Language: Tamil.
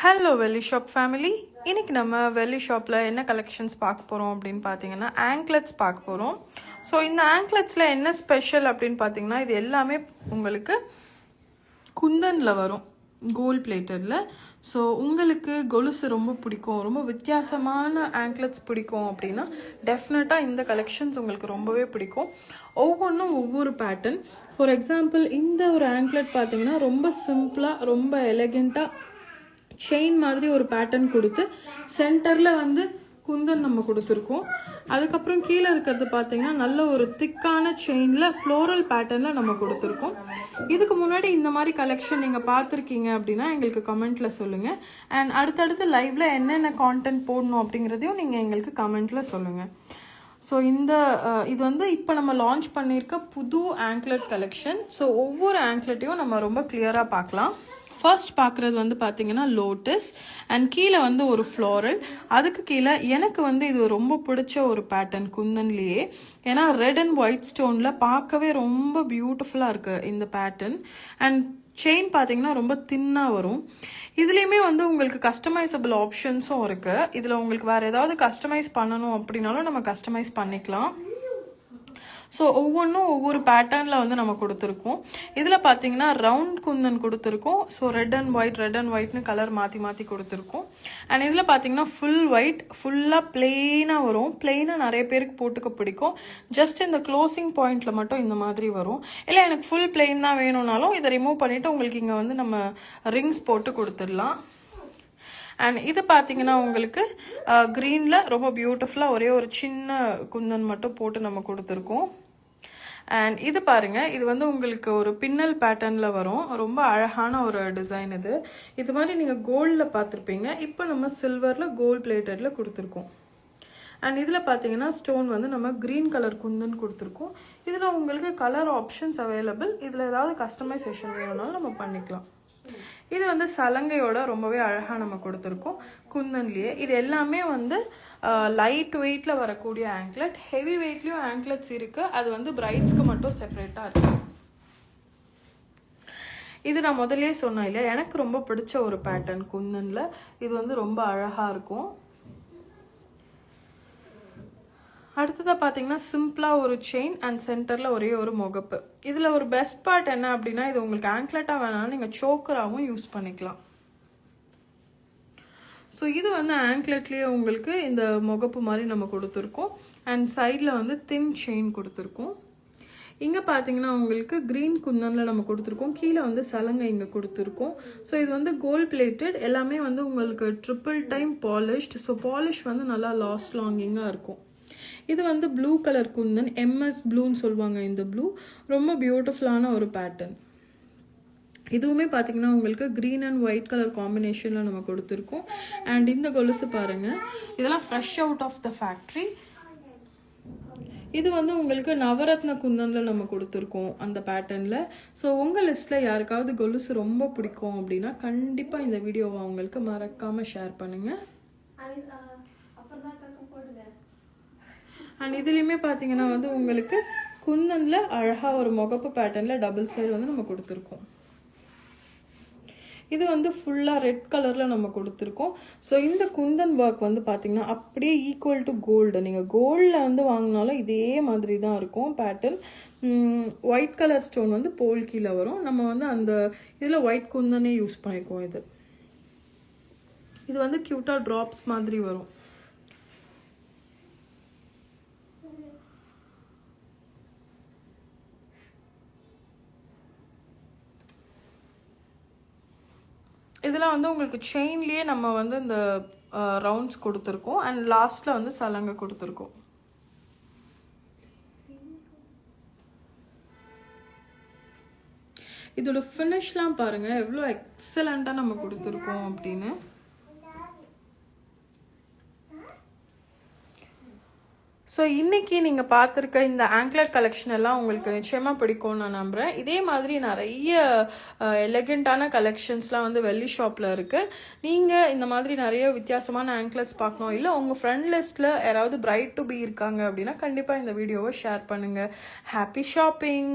ஹலோ வெள்ளி ஷாப் ஃபேமிலி இன்றைக்கி நம்ம வெள்ளி ஷாப்பில் என்ன கலெக்ஷன்ஸ் பார்க்க போகிறோம் அப்படின்னு பார்த்தீங்கன்னா ஆங்க்லெட்ஸ் பார்க்க போகிறோம் ஸோ இந்த ஆங்க்லெட்ஸில் என்ன ஸ்பெஷல் அப்படின்னு பார்த்தீங்கன்னா இது எல்லாமே உங்களுக்கு குந்தனில் வரும். கோல்ட் பிளேட்டடில் ஸோ உங்களுக்கு கொலுசு ரொம்ப பிடிக்கும். ரொம்ப வித்தியாசமான ஆங்க்லெட்ஸ் பிடிக்கும் அப்படின்னா டெஃபினட்டாக இந்த கலெக்ஷன்ஸ் உங்களுக்கு ரொம்பவே பிடிக்கும். ஒவ்வொன்றும் ஒவ்வொரு பேட்டர்ன் ஃபார் எக்ஸாம்பிள் இந்த ஒரு ஆங்க்லெட் பார்த்தீங்கன்னா ரொம்ப சிம்பிளாக ரொம்ப எலகெண்ட்டாக செயின் மாதிரி ஒரு பேட்டர்ன் கொடுத்து சென்டரில் வந்து குந்தன் நம்ம கொடுத்துருக்கோம். அதுக்கப்புறம் கீழே இருக்கிறது பார்த்தீங்கன்னா நல்ல ஒரு திக்கான செயினில் ஃப்ளோரல் பேட்டர்னில் நம்ம கொடுத்துருக்கோம். இதுக்கு முன்னாடி இந்த மாதிரி கலெக்ஷன் நீங்கள் பார்த்துருக்கீங்க அப்படின்னா எங்களுக்கு கமெண்ட்டில் சொல்லுங்கள் அண்ட் அடுத்தடுத்து லைவில் என்னென்ன கான்டென்ட் போடணும் அப்படிங்கிறதையும் நீங்கள் எங்களுக்கு கமெண்ட்டில் சொல்லுங்கள் ஸோ இந்த இது வந்து இப்போ நம்ம லான்ச் பண்ணியிருக்க புது ஆங்க்லெட் கலெக்ஷன் ஸோ ஒவ்வொரு ஆங்க்லெட்டையும் நம்ம ரொம்ப கிளியராக பார்க்கலாம். ஃபர்ஸ்ட் பார்க்குறது வந்து பார்த்தீங்கன்னா லோட்டஸ் அண்ட் கீழே வந்து ஒரு ஃப்ளோரல் அதுக்கு கீழே எனக்கு வந்து இது ரொம்ப பிடிச்ச ஒரு பேட்டர்ன் குந்தன்லேயே. ஏன்னா ரெட் அண்ட் ஒயிட் ஸ்டோனில் பார்க்கவே ரொம்ப பியூட்டிஃபுல்லாக இருக்குது இந்த பேட்டர்ன் அண்ட் செயின் பார்த்தீங்கன்னா ரொம்ப தின்னாக வரும். இதுலேயுமே வந்து உங்களுக்கு கஸ்டமைசபிள் ஆப்ஷன்ஸும் இருக்குது இதில் உங்களுக்கு வேறு ஏதாவது கஸ்டமைஸ் பண்ணணும் அப்படின்னாலும் நம்ம கஸ்டமைஸ் பண்ணிக்கலாம். ஸோ ஒவ்வொன்றும் ஒவ்வொரு பேட்டர்னில் வந்து நம்ம கொடுத்துருக்கோம். இதில் பார்த்தீங்கன்னா ரவுண்ட் குந்தன் கொடுத்துருக்கோம். So red and white red and ஒயிட்னு colour மாற்றி மாற்றி கொடுத்துருக்கோம். அண்ட் இதில் பார்த்தீங்கன்னா ஃபுல் ஒயிட் ஃபுல்லாக பிளெயினாக வரும். பிளெயினாக நிறைய பேருக்கு போட்டுக்க பிடிக்கும். ஜஸ்ட் இந்த க்ளோசிங் பாயிண்ட்டில் மட்டும் இந்த மாதிரி வரும். இல்லை எனக்கு ஃபுல் பிளெயின் தான் வேணும்னாலும் இதை ரிமூவ் பண்ணிவிட்டு உங்களுக்கு இங்கே வந்து நம்ம ரிங்ஸ் போட்டு கொடுத்துடலாம். அண்ட் இது பார்த்தீங்கன்னா உங்களுக்கு க்ரீனில் ரொம்ப பியூட்டிஃபுல்லாக ஒரே ஒரு சின்ன குந்தன் மட்டும் போட்டு நம்ம கொடுத்துருக்கோம். அண்ட் இது பாருங்கள் இது வந்து உங்களுக்கு ஒரு பின்னல் பேட்டர்னில் வரும். ரொம்ப அழகான ஒரு டிசைன் இது. இது மாதிரி நீங்கள் கோல்டில் பார்த்துருப்பீங்க. இப்போ நம்ம சில்வரில் கோல்ட் பிளேட்டடில் கொடுத்துருக்கோம். அண்ட் இதில் பார்த்தீங்கன்னா ஸ்டோன் வந்து நம்ம க்ரீன் கலர் குந்தன் கொடுத்துருக்கோம். இதில் உங்களுக்கு கலர் ஆப்ஷன்ஸ் அவைலபிள் இதில் ஏதாவது கஸ்டமைசேஷன் வேணும்னாலும் நம்ம பண்ணிக்கலாம். இது வந்து சலங்கையோட ரொம்பவே அழகாக நம்ம கொடுத்துருக்கோம். குந்தன்லேயே. இது எல்லாமே வந்து லைட் வெயிட்டில் வரக்கூடிய ஆங்க்லெட் ஹெவி வெயிட்லேயும் ஆங்க்லெட்ஸ் இருக்குது அது வந்து பிரைட்ஸ்க்கு மட்டும் செப்பரேட்டாக இருக்குது இது நான் முதலே சொன்னேன் இல்லையா? எனக்கு ரொம்ப பிடிச்ச ஒரு பேட்டர்ன் குந்தனில் இது வந்து ரொம்ப அழகாக இருக்கும். அடுத்ததாக பார்த்தீங்கன்னா சிம்பிளாக ஒரு செயின் அண்ட் சென்டரில் ஒரே ஒரு முகப்பு. இதில் ஒரு பெஸ்ட் பார்ட் என்ன அப்படின்னா இது உங்களுக்கு ஆங்க்லெட்டாக வேணாலும் நீங்கள் சோக்கராகவும் யூஸ் பண்ணிக்கலாம். ஸோ இது வந்து ஆங்க்லெட்லேயே உங்களுக்கு இந்த முகப்பு மாதிரி நம்ம கொடுத்துருக்கோம். அண்ட் சைடில் வந்து தின் செயின் கொடுத்துருக்கோம். இங்கே பார்த்தீங்கன்னா உங்களுக்கு க்ரீன் குந்தனில் நம்ம கொடுத்துருக்கோம். கீழே வந்து சலங்கை இங்கே கொடுத்துருக்கோம். ஸோ இது வந்து கோல்ட் பிளேட்டட் எல்லாமே வந்து உங்களுக்கு triple time polished so polish வந்து நல்லா லாஸ்ட் லாங்கிங்காக இருக்கும். இது வந்து ப்ளூ கலர் குந்தன். எம்எஸ் ப்ளூன்னு சொல்லுவாங்க இந்த ப்ளூ ரொம்ப பியூட்டிஃபுல்லான ஒரு பேட்டர்ன் இதுவுமே பார்த்தீங்கன்னா உங்களுக்கு க்ரீன் அண்ட் ஒயிட் கலர் காம்பினேஷனில் நம்ம கொடுத்துருக்கோம். அண்ட் இந்த கொலுசு பாருங்கள் இதெல்லாம் fresh out of the factory இது வந்து உங்களுக்கு நவரத்ன குந்தனில் நம்ம கொடுத்துருக்கோம் அந்த பேட்டர்னில் ஸோ உங்கள் லிஸ்ட்டில் யாருக்காவது கொலுசு ரொம்ப பிடிக்கும் அப்படின்னா கண்டிப்பாக இந்த வீடியோவை அவங்களுக்கு மறக்காமல் ஷேர் பண்ணுங்கள் அண்ட் இதுலேயுமே பார்த்தீங்கன்னா வந்து உங்களுக்கு குந்தனில் அழகாக ஒரு முகப்பு பேட்டர்னில் டபுள் சைடு வந்து நம்ம கொடுத்துருக்கோம். இது வந்து ஃபுல்லாக ரெட் கலரில் நம்ம கொடுத்துருக்கோம். ஸோ இந்த குந்தன் ஒர்க் வந்து பார்த்திங்கன்னா அப்படியே ஈக்குவல் டு கோல்டு நீங்கள் கோல்டில் வந்து வாங்கினாலும் இதே மாதிரி தான் இருக்கும் பேட்டர்ன் ஒயிட் கலர் ஸ்டோன் வந்து போல் கீழே வரும். நம்ம வந்து அந்த இதில் ஒயிட் குந்தனே யூஸ் பண்ணிக்குவோம் இது. இது வந்து க்யூட்டாக ட்ராப்ஸ் மாதிரி வரும். இதில் வந்து உங்களுக்கு செயின்லேயே நம்ம வந்து இந்த ரவுண்ட்ஸ் கொடுத்துருக்கோம். அண்ட் லாஸ்ட்டில் வந்து சலங்கை கொடுத்துருக்கோம். இதோட ஃபினிஷ்லாம் பாருங்கள் எவ்வளோ எக்ஸலண்ட்டாக நம்ம கொடுத்துருக்கோம் அப்படின்னு. ஸோ இன்றைக்கி நீங்கள் பார்த்துருக்க இந்த ஆங்க்லர் கலெக்ஷன் எல்லாம் உங்களுக்கு நிச்சயமாக பிடிக்கும்னு நான் நம்புகிறேன் இதே மாதிரி நிறைய எலகெண்ட்டான கலெக்ஷன்ஸ்லாம் வந்து வெள்ளி ஷாப்பில் இருக்குது நீங்கள் இந்த மாதிரி நிறைய வித்தியாசமான ஆங்க்லர்ஸ் பார்க்கணும். இல்லை உங்கள் ஃப்ரெண்ட் லிஸ்ட்டில் யாராவது பிரைட் டு பி இருக்காங்க அப்படின்னா கண்டிப்பாக இந்த வீடியோவை ஷேர் பண்ணுங்கள் ஹாப்பி ஷாப்பிங்